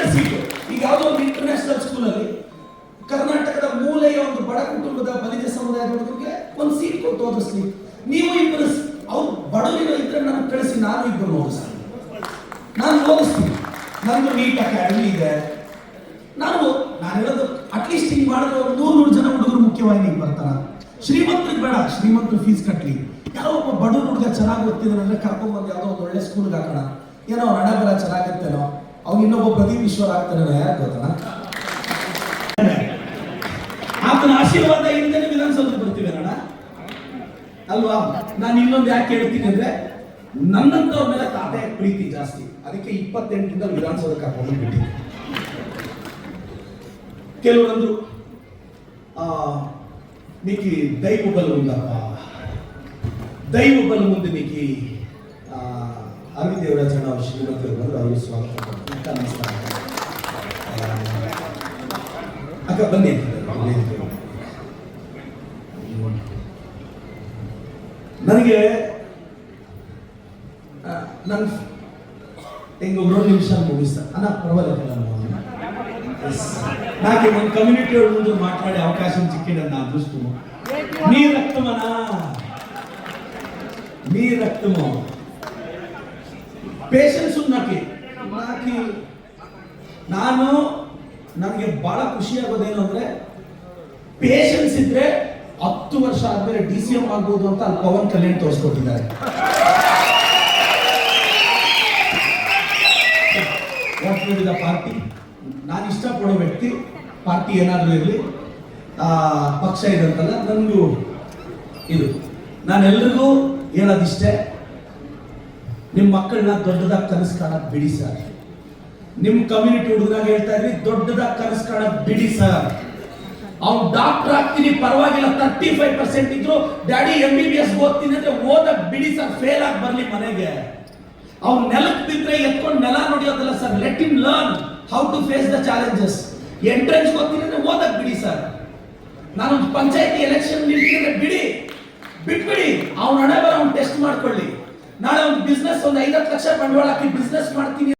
ನಡೆಸಿದ್ದು ಈಗ ಯಾವುದೋ ಒಂದು ಇಂಟರ್ನ್ಯಾಷನಲ್ ಸ್ಕೂಲಲ್ಲಿ ಕರ್ನಾಟಕದ ಮೂಲೆಯ ಒಂದು ಬಡ ಕುಟುಂಬದ ಬಲಿಜ ಸಮುದಾಯದ ಹುಡುಗರಿಗೆ ಒಂದು ಸೀಟ್ ಕೊಟ್ಟು ಓದಿಸ್ಲಿ. ನೀವು ಇಬ್ಬರು ಅವ್ರು ಬಡವರಿಗೆ ಇದ್ರೆ ನನಗೆ ಕಳಿಸಿ ನಾನು ಇಬ್ಬರು ಓದಿಸ್ತೀನಿ. ನಾನು ಓದಿಸ್ತೀನಿ. ನಂದು ನೀಟ್ ಅಕಾಡೆಮಿ ಇದೆ. ನಾನು ನಾನು ಹೇಳೋದು ಅಟ್ಲೀಸ್ಟ್ ಹಿಂಗೆ ಮಾಡಿದ್ರೆ ಒಂದು ನೂರು ನೂರು ಜನ ಹುಡುಗರು ಮುಖ್ಯವಾಗಿ ಹಿಂಗೆ ಬರ್ತಾರ. ಶ್ರೀಮಂತರಿಗೆ ಬೇಡ, ಶ್ರೀಮಂತರು ಫೀಸ್ ಕಟ್ಟಲಿ ಯಾವ ಒಬ್ಬ ಹುಡುಗ ಚೆನ್ನಾಗಿ ಓದ್ತಿದ್ದಾನಂದ್ರೆ ಕರ್ಕೊಂಡ್ಬಂದು ಯಾವುದೋ ಒಂದು ಒಳ್ಳೆ ಸ್ಕೂಲ್ಗೆ ಹಾಕೋಣ. ಏನೋ, ಹಣ ಬರ ಚೆನ್ನಾಗಿರ್ತೇನೋ ಅವ್ನು ಇನ್ನೊಬ್ಬ ಪ್ರದೀಪ್ ಈಶ್ವರ್ ಆಗ್ತಾನೇನೋ ಯಾರು ಗೊತ್ತಣ ಆತನ ಆಶೀರ್ವಾದ ಇಲ್ಲದೆ ವಿಧಾನಸೌಧ ಬರ್ತೀವಿ ಅಣ್ಣ ಅಲ್ವಾ ನಾನು ಇನ್ನೊಂದು ಯಾಕೆ ಹೇಳ್ತೀನಿ ಅಂದ್ರೆ ನನ್ನಂತವ್ರ ಮೇಲೆ ತಾತೆ ಪ್ರೀತಿ ಜಾಸ್ತಿ ಅದಕ್ಕೆ ಇಪ್ಪತ್ತೆಂಟರಿಂದ ವಿಧಾನಸೌಧ ಕರ್ಕೊಂಡು ಬಿಟ್ಟಿದ್ದೆ ಕೆಲವರಂದ್ರು ಆ నీకు దైవ బలం ఉందప్ప దైవ బలం ఉంది నీకు ಆ, ಅರವಿಂದ್ ದೇವರಾಜಣ್ಣ ಅವರು ಶ್ರೀಮಂತ ಬಂದ್ರು ಅವರು ಸ್ವಾಗತ ಅಕ್ಕ ನಮಸ್ಕಾರ ಆ, ಅಕ್ಕ ಬನ್ನಿ ವೇದಿಕೆ. ನನಗೆ ನನ್ನ ಹಿಂಗೆ ಒಂದು ನಿಮಿಷ ಮುಗಿಸ್ತಾ ಅಣ್ಣ ಪರವಾಗಿಲ್ಲ ನಾನು నాకు మన కమ్యూనిటీ వాళ్ళ ముందు మాట్లాడే అవకాశం చిక్కిందని నా అదృష్టము మీ రక్తమనా మీ రక్తము ಪೇಷನ್ಸ್ ನಾಕಿ ನಾಕಿ ನಾನು ನನಗೆ ಬಹಳ ಖುಷಿ ಆಗೋದೇನು ಅಂದ್ರೆ ಪೇಷನ್ಸ್ ಇದ್ರೆ ಹತ್ತು ವರ್ಷ ಆದ್ಮೇಲೆ ಡಿ ಸಿ ಎಂ ಆಗ್ಬೋದು ಅಂತ ಅಲ್ಲಿ ಪವನ್ ಕಲ್ಯಾಣ್ ತೋರಿಸ್ಕೊಟ್ಟಿದ್ದಾರೆ. ಪಾರ್ಟಿ? ನಾನು ಇಷ್ಟಪಡೋ ವ್ಯಕ್ತಿ, ಪಾರ್ಟಿ ಏನಾದರೂ ಇರಲಿ. ಪಕ್ಷ ಇದಂತಲ್ಲ ನನಗೂ ಇದು. ನಾನೆಲ್ರಿಗೂ ಹೇಳೋದಿಷ್ಟೇ ನಿಮ್ಮ ಮಕ್ಕಳನ್ನ ದೊಡ್ಡದಾಗಿ ಕನಸು ಕಾಣಕ್ ಬಿಡಿ ಸರ್. ನಿಮ್ಮ ಕಮ್ಯುನಿಟಿ ಹುಡುಗರಾಗ ಹೇಳ್ತಾ ಇದ್ರಿ, ದೊಡ್ಡದಾಗಿ ಕನಸು ಕಾಣಕ್ ಬಿಡಿ ಸರ್. ಅವ್ನು ಡಾಕ್ಟರ್ ಆಗ್ತೀನಿ, ಪರವಾಗಿಲ್ಲ ತರ್ಟಿ ಫೈವ್ ಪರ್ಸೆಂಟ್ ಇದ್ರು, daddy M B B S ಓದ್ತೀನಿ ಅಂದ್ರೆ ಓದಕ್ ಬಿಡಿ ಸರ್ ಫೇಲ್ ಆಗಿ ಬರ್ಲಿ ಮನೆಗೆ. ಅವ್ನು ನೆಲಕ್ಕೆ ಬಿದ್ರೆ ಎತ್ಕೊಂಡು ನೆಲ ನೋಡಿಯೋದಲ್ಲ sir let in learn how to face the challenges entrance ಓದ್ತೀನಿ ಅಂದ್ರೆ ಓದಕ್ ಬಿಡಿ ಸರ್. ನಾನು ಪಂಚಾಯತಿ ಎಲೆಕ್ಷನ್ ನಿಲ್ತಿದ್ರೆ ಬಿಡಿ. ಬಿಟ್ಬಿಡಿ, ಅವ್ನ ಹಣೆ ಬರ ಅವ್ನು ಟೆಸ್ಟ್ ಮಾಡ್ಕೊಳ್ಳಿ. ನಾಳೆ ಒಂದು ಬಿಸ್ನೆಸ್ ಒಂದು ಐವತ್ತು ಲಕ್ಷ ಬಂಡವಾಳ ಹಾಕಿ ಬಿಸ್ನೆಸ್ ಮಾಡ್ತೀನಿ